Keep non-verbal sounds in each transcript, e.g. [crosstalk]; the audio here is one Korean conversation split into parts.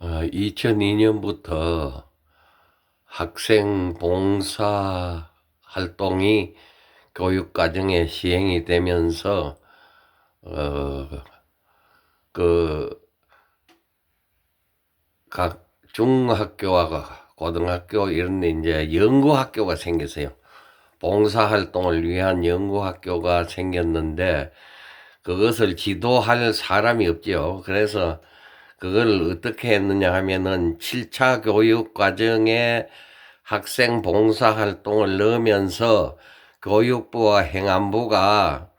2002년부터 학생 봉사 활동이 교육과정에 시행이 되면서 어, 그, 각 중학교와 고등학교 이런 데 이제 연구학교가 생겼어요. 봉사활동을 위한 연구학교가 생겼는데 그것을 지도할 사람이 없죠. 그래서 그걸 어떻게 했느냐 하면은 7차 교육 과정에 학생 봉사 활동을 넣으면서 교육부와 행안부가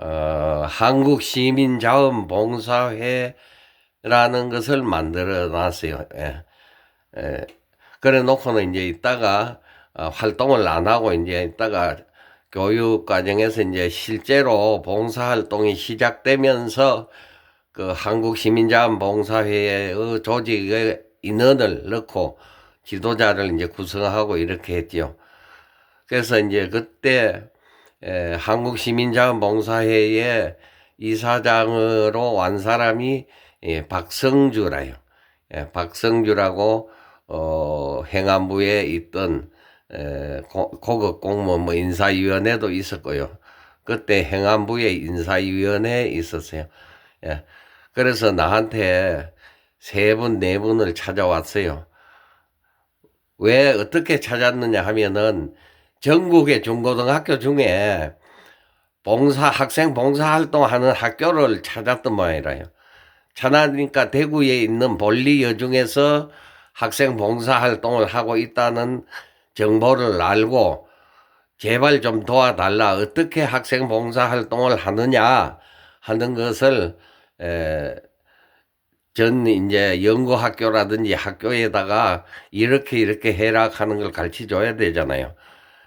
어, 한국 시민 자원 봉사회라는 것을 만들어 놨어요. 예. 예. 그래 놓고는 이제 이따가 어, 활동을 안 하고 이제 이따가 교육 과정에서 이제 실제로 봉사 활동이 시작되면서 그 한국시민자원봉사회의 조직의 인원을 넣고 지도자를 이제 구성하고 이렇게 했죠. 그래서 이제 그때 에, 한국시민자원봉사회의 이사장으로 완 사람이 예, 박성주라요. 예, 박성주라고 어, 행안부에 있던 에, 고, 고급 공무원 뭐 인사위원회도 있었고요. 그때 행안부에 인사위원회에 있었어요. 예. 그래서 나한테 세 분, 네 분을 찾아왔어요. 왜 어떻게 찾았느냐 하면은 전국의 중고등학교 중에 봉사, 학생 봉사활동하는 학교를 찾았던 모양이라요. 찾아니까 대구에 있는 볼리 여 중에서 학생 봉사활동을 하고 있다는 정보를 알고 제발 좀 도와달라. 어떻게 학생 봉사활동을 하느냐 하는 것을 에, 전 이제 연구학교라든지 학교에다가 이렇게 이렇게 해라 하는 걸 가르쳐 줘야 되잖아요.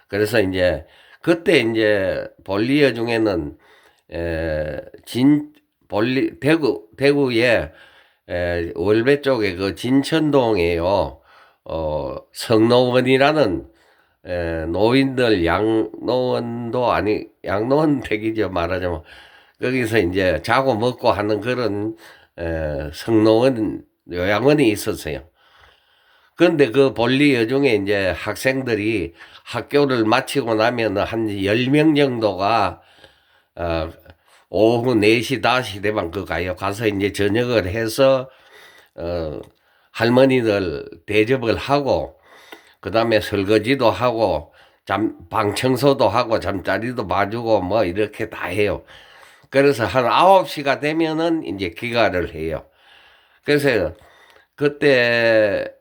그래서 이제 그때 이제 볼리어 중에는 에, 진 볼리 대구 대구에 에, 월배 쪽에 그 진천동에요. 어, 성노원이라는 에, 노인들 양노원도 아니 양노원 [laughs] 댁이죠 말하자면 거기서 이제 자고 먹고 하는 그런 에, 성노원 요양원이 있었어요. 그런데 그 볼리 여중에 이제 학생들이 학교를 마치고 나면 한 10명 정도가 어, 오후 4시, 5시 되면 그 가요. 가서 이제 저녁을 해서 어, 할머니들 대접을 하고 그다음에 설거지도 하고 잠, 방 청소도 하고 잠자리도 봐주고 뭐 이렇게 다 해요. 그래서 한 9시가 되면은 이제 귀가를 해요. 그래서 그때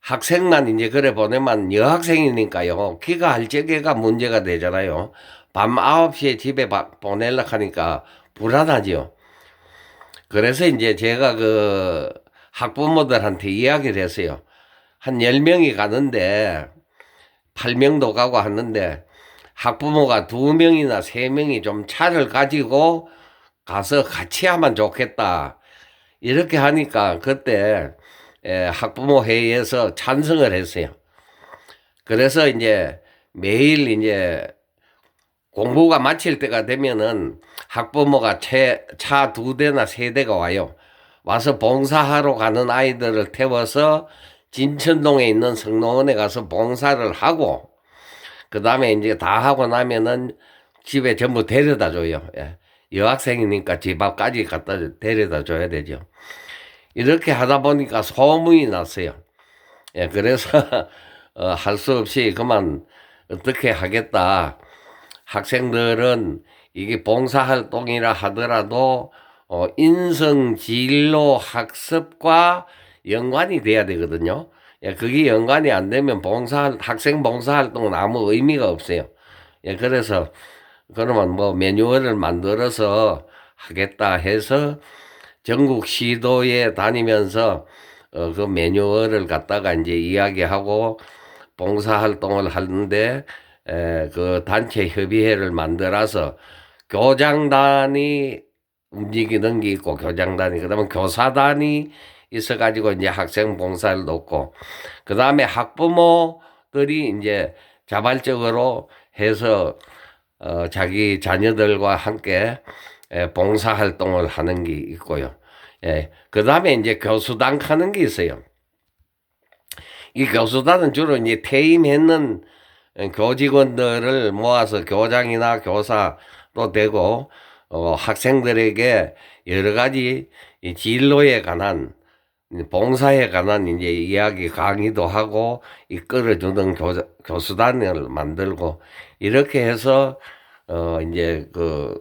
학생만 이제 그래 보내면 여학생이니까요. 귀가할 적에가 문제가 되잖아요. 밤 9시에 집에 보내려고 하니까 불안하죠. 그래서 이제 제가 그 학부모들한테 이야기를 했어요. 한 10명이 가는데 8명도 가고 하는데 학부모가 2명이나 3명이 좀 차를 가지고 가서 같이 하면 좋겠다. 이렇게 하니까 그때 학부모 회의에서 찬성을 했어요. 그래서 이제 매일 이제 공부가 마칠 때가 되면은 학부모가 차 두 대나 세 대가 와요. 와서 봉사하러 가는 아이들을 태워서 진천동에 있는 성노원에 가서 봉사를 하고 그 다음에 이제 다 하고 나면은 집에 전부 데려다 줘요. 예. 여학생이니까 집 앞까지 갖다 데려다 줘야 되죠. 이렇게 하다 보니까 소문이 났어요. 예, 그래서 [laughs] 어, 할 수 없이 그만 어떻게 하겠다. 학생들은 이게 봉사활동이라 하더라도 어, 인성 진로 학습과 연관이 돼야 되거든요. 예, 그게 연관이 안 되면 봉사 학생 봉사 활동은 아무 의미가 없어요. 예, 그래서 그러면 뭐 매뉴얼을 만들어서 하겠다 해서 전국 시도에 다니면서 어, 그 매뉴얼을 갖다가 이제 이야기하고 봉사 활동을 하는데 에, 그 단체 협의회를 만들어서 교장단이 움직이는 게 있고 교장단이 그다음에 교사단이 있어가지고 이제 학생 봉사를 놓고 그 다음에 학부모들이 이제 자발적으로 해서 어, 자기 자녀들과 함께 봉사 활동을 하는 게 있고요. 예. 그 다음에 이제 교수단 하는 게 있어요. 이 교수단은 주로 이제 퇴임했는 교직원들을 모아서 교장이나 교사도 되고, 어, 학생들에게 여러 가지 이 진로에 관한 봉사에 관한 이제 이야기 강의도 하고 이끌어주는 교, 교수단을 만들고 이렇게 해서 어 이제 그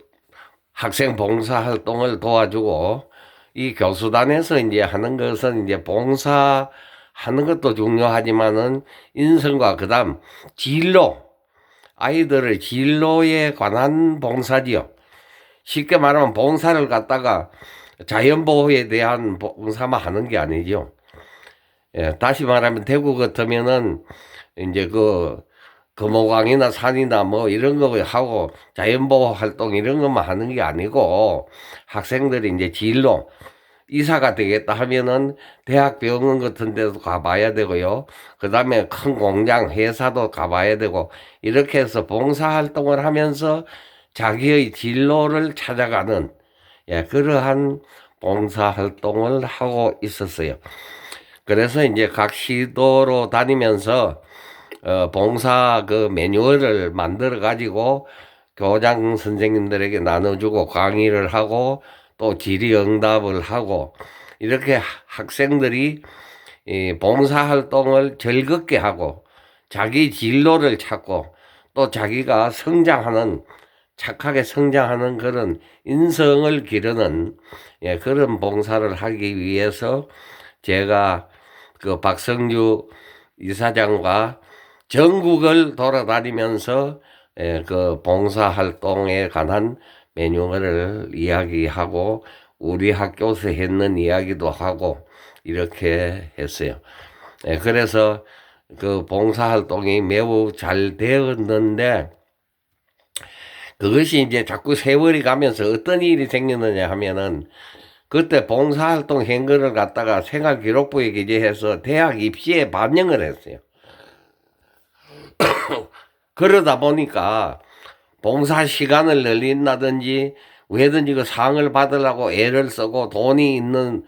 학생 봉사 활동을 도와주고 이 교수단에서 이제 하는 것은 이제 봉사 하는 것도 중요하지만은 인성과 그다음 진로 아이들의 진로에 관한 봉사지요. 쉽게 말하면 봉사를 갖다가 자연보호에 대한 봉사만 하는 게 아니죠. 예, 다시 말하면 대구 같으면은 이제 그 금호강이나 산이나 뭐 이런 거 하고 자연보호 활동 이런 것만 하는 게 아니고 학생들이 이제 진로 이사가 되겠다 하면은 대학 병원 같은 데도 가봐야 되고요. 그 다음에 큰 공장, 회사도 가봐야 되고 이렇게 해서 봉사활동을 하면서 자기의 진로를 찾아가는 예, 그러한 봉사 활동을 하고 있었어요. 그래서 이제 각 시도로 다니면서 어, 봉사 그 매뉴얼을 만들어 가지고 교장 선생님들에게 나눠주고 강의를 하고 또 질의응답을 하고 이렇게 학생들이 이 봉사 활동을 즐겁게 하고 자기 진로를 찾고 또 자기가 성장하는 착하게 성장하는 그런 인성을 기르는 예, 그런 봉사를 하기 위해서 제가 그 박성주 이사장과 전국을 돌아다니면서 예, 그 봉사 활동에 관한 매뉴얼을 이야기하고 우리 학교에서 했는 이야기도 하고 이렇게 했어요. 예, 그래서 그 봉사 활동이 매우 잘 되었는데 그것이 이제 자꾸 세월이 가면서 어떤 일이 생겼느냐 하면은 그때 봉사활동 한 거를 갖다가 생활기록부에 기재해서 대학 입시에 반영을 했어요. [coughs] 그러다 보니까 봉사 시간을 늘린다든지 왜든지 그 상을 받으려고 애를 쓰고 돈이 있는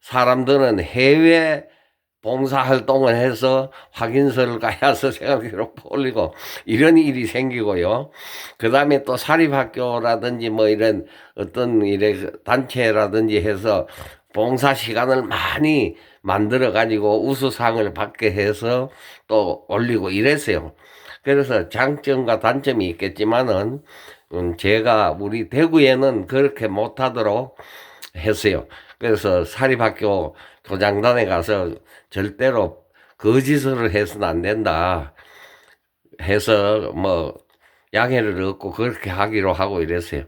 사람들은 해외 봉사 활동을 해서 확인서를 가야서 [laughs] 생활기록 올리고 이런 일이 생기고요. 그 다음에 또 사립학교라든지 뭐 이런 어떤 이래 단체라든지 해서 봉사 시간을 많이 만들어 가지고 우수상을 받게 해서 또 올리고 이랬어요. 그래서 장점과 단점이 있겠지만은 음 제가 우리 대구에는 그렇게 못하도록 했어요. 그래서 사립학교 교장단에 가서 절대로 거짓을 해서는 안 된다. 해서 뭐 양해를 얻고 그렇게 하기로 하고 이랬어요.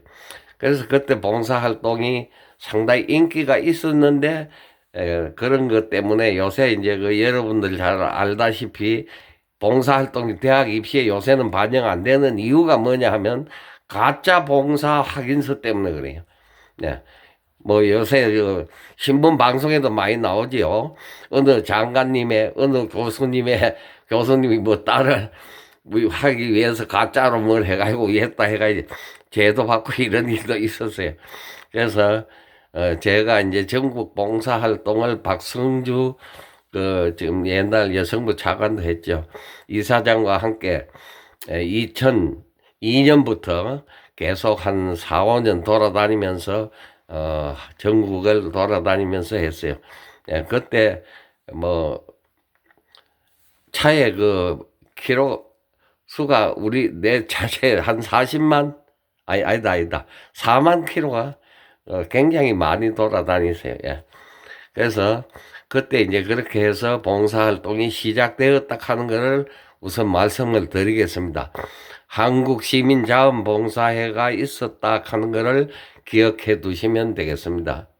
그래서 그때 봉사활동이 상당히 인기가 있었는데 에, 그런 것 때문에 요새 이제 그 여러분들 잘 알다시피 봉사활동이 대학 입시에 요새는 반영 안 되는 이유가 뭐냐 하면 가짜 봉사 확인서 때문에 그래요. 네. 뭐 요새 그 신문 방송에도 많이 나오지요. 어느 장관님의 어느 교수님의 교수님이 뭐 딸을 뭐 하기 위해서 가짜로 뭘 해가지고 했다 해가지고 죄도 받고 [laughs] 이런 일도 있었어요. 그래서 어 제가 이제 전국 봉사 활동을 박성주 그 지금 옛날 여성부 차관도 했죠. 이사장과 함께 2002년부터 계속 한 4, 5년 돌아다니면서 어, 전국을 돌아다니면서 했어요. 예, 그때 뭐 차에 그 키로 수가 우리 내 차에 한 40만 아니 아니다 아니다 4만 키로가 어, 굉장히 많이 돌아다니세요. 예. 그래서 그때 이제 그렇게 해서 봉사활동이 시작되었다 하는 것을 우선 말씀을 드리겠습니다. 한국 시민 자원봉사회가 있었다 하는 것을 기억해 두시면 되겠습니다.